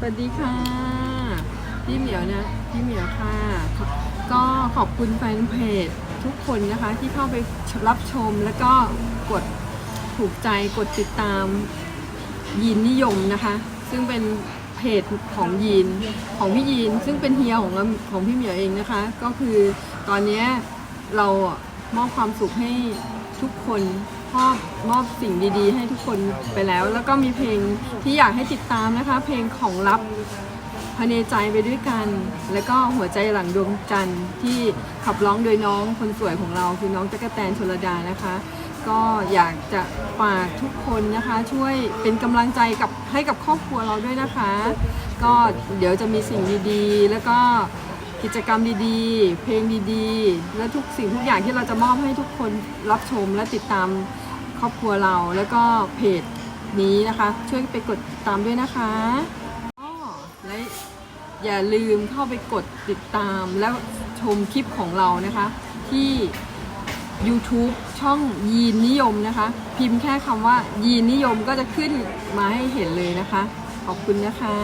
สวัสดีค่ะ พี่เหมียวนะพี่เหมียวค่ะ ก็ขอบคุณแฟนเพจทุกคนนะคะที่เข้าไปรับชมแล้วก็กดถูกใจกดติดตามยีนนิยมนะคะ ซึ่งเป็นเพจของยีนของพี่ยีน ซึ่งเป็นเฮียของของพี่เหมียวเองนะคะ ก็คือตอนนี้เรามอบความสุขให้ทุกคน มอบมอบสิ่งดีๆ ให้ทุกคนไปแล้ว แล้วก็มีเพลงที่อยากให้ติดตามนะคะ เพลงของลับภายในใจไปด้วยกัน แล้วก็หัวใจหลังดวงจันทร์ที่ขับร้องโดยน้องคนสวยของเราคือน้องจักรแตนชลดานะคะ ก็อยากจะฝากทุกคนนะคะ ช่วยเป็นกำลังใจกับให้กับครอบครัวเราด้วยนะคะ ก็เดี๋ยวจะมีสิ่งดีๆ แล้วก็ กิจกรรมดีๆ เพลงดีๆ และทุกสิ่งทุกอย่างที่เราจะมอบให้ทุกคนรับชมและติดตามครอบครัวเราแล้วก็เพจนี้นะคะ ช่วยไปกดติดตามด้วยนะคะอ้อและอย่าลืมเข้าไปกดติดตามแล้วชมคลิปของเรานะคะ ที่ YouTube ช่องยีนนิยมนะคะ พิมพ์แค่คำว่ายีนนิยมก็จะขึ้นมาให้เห็นเลยนะคะ ขอบคุณนะคะ